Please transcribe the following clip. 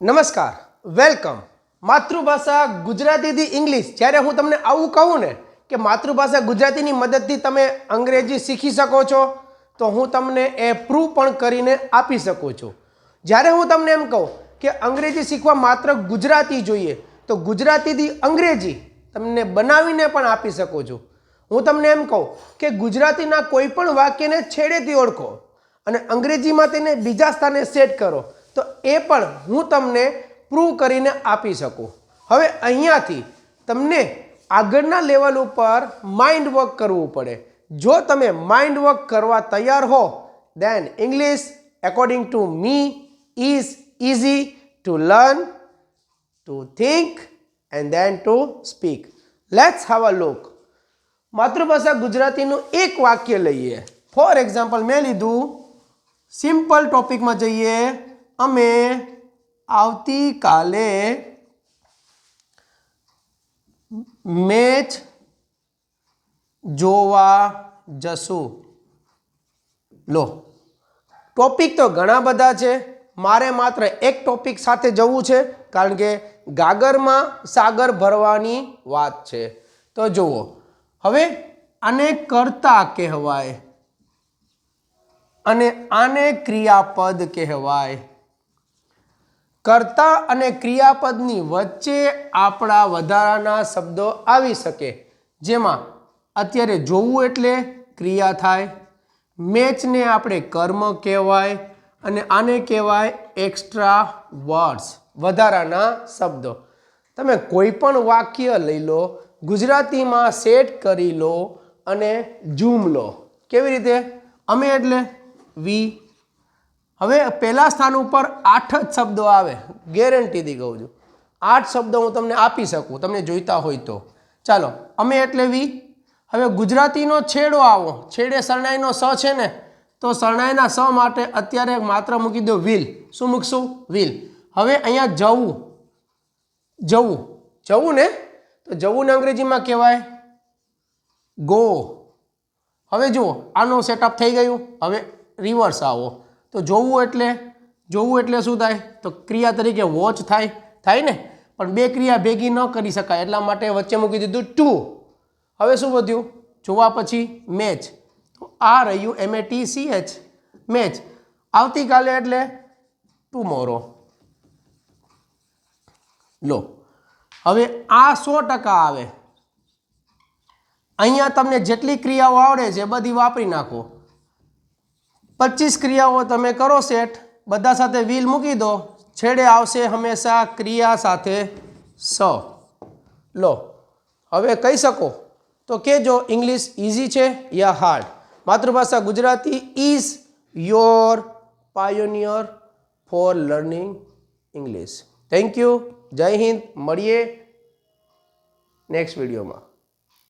નમસ્કાર. વેલકમ. માતૃભાષા ગુજરાતીથી ઇંગ્લિશ. જ્યારે હું તમને આવું કહું ને કે માતૃભાષા ગુજરાતીની મદદથી તમે અંગ્રેજી શીખી શકો છો, તો હું તમને એ પ્રૂવ પણ કરીને આપી શકું છું. જ્યારે હું તમને એમ કહું કે અંગ્રેજી શીખવા માત્ર ગુજરાતી જોઈએ, તો ગુજરાતીથી અંગ્રેજી તમને બનાવીને પણ આપી શકું છું. હું તમને એમ કહું કે ગુજરાતીના કોઈ પણ વાક્યને છેડેથી ઓળખો અને અંગ્રેજીમાં તેને બીજા સ્થાને સેટ કરો. તો એ પણ હું તમને પ્રૂવ કરીને આપી શકું. હવે અહીંયાથી તમને આગળના લેવલ ઉપર માઇન્ડ વર્ક કરવું પડે. જો તમે માઇન્ડ વર્ક કરવા તૈયાર હો then English according to me is easy to learn to think and then to speak let's have a look માતૃભાષા ગુજરાતીનું એક વાક્ય લઈએ. ફોર એક્ઝામ્પલ મેં લીધું સિમ્પલ ટોપિકમાં જઈએ. અમે આવતીકાલે મેચ જોવા જશું. લો ટોપિક તો ઘણા બધા છે. મારે માત્ર એક ટોપિક સાથે જવું છે, કારણ કે ગાગરમાં સાગર ભરવાની વાત છે. તો જુઓ, હવે આને કરતા કહેવાય અને આને ક્રિયાપદ કહેવાય. કર્તા અને ક્રિયાપદની વચ્ચે આપણા વધારાના શબ્દો આવી શકે. જેમાં અત્યારે જોવું એટલે ક્રિયા થાય, મેચને આપણે કર્મ કહેવાય અને આને કહેવાય એક્સ્ટ્રા વર્ડ્સ વધારાના શબ્દો. તમે કોઈ પણ વાક્ય લઈ લો, ગુજરાતીમાં સેટ કરી લો અને ઝૂમ લો. કેવી રીતે? અમે એટલે વી હવે પહેલા સ્થાન ઉપર આઠ જ શબ્દો આવે. ગેરંટીથી કહું છું. આઠ શબ્દો હું તમને આપી શકું, તમને જોઈતા હોય તો. ચાલો, અમે એટલે વી. હવે ગુજરાતીનો છેડો આવો. છેડે શરણાઈનો સ છે ને, તો શરણાઈના સ માટે અત્યારે માત્ર મૂકી દો વ્હીલ શું મૂકશું? વ્હીલ હવે અહીંયા જવું. જવું. જવું ને? તો જવું ને અંગ્રેજીમાં કહેવાય? ગો હવે જુઓ, આનો સેટઅપ થઈ ગયું. હવે રિવર્સ આવો. તો જોવું એટલે? જોવું એટલે શું થાય? તો ક્રિયા તરીકે વોચ થાય. થાય ને? પણ બે ક્રિયા ભેગી ન કરી શકાય. એટલા માટે વચ્ચે મૂકી દીધું ટુ હવે શું વધ્યું? જોવા પછી મેચ તો આ રહ્યું M A T C H match આવતીકાલે એટલે ટુમોરો લો. હવે આ સો ટકા આવે. અહીંયા તમને જેટલી ક્રિયાઓ આવડે છે બધી વાપરી નાખો. પચીસ ક્રિયાઓ તમે કરો સેટ બધા સાથે વ્હીલ મૂકી દો. છેડે આવશે હંમેશા ક્રિયા સાથે સ. લો, હવે કહી શકો તો કહેજો ઇંગ્લિશ ઇઝી છે યા હાર્ડ? માતૃભાષા Gujarati is your pioneer for learning English. Thank you, જય હિન્દ, મળીએ નેક્સ્ટ વિડીયોમાં.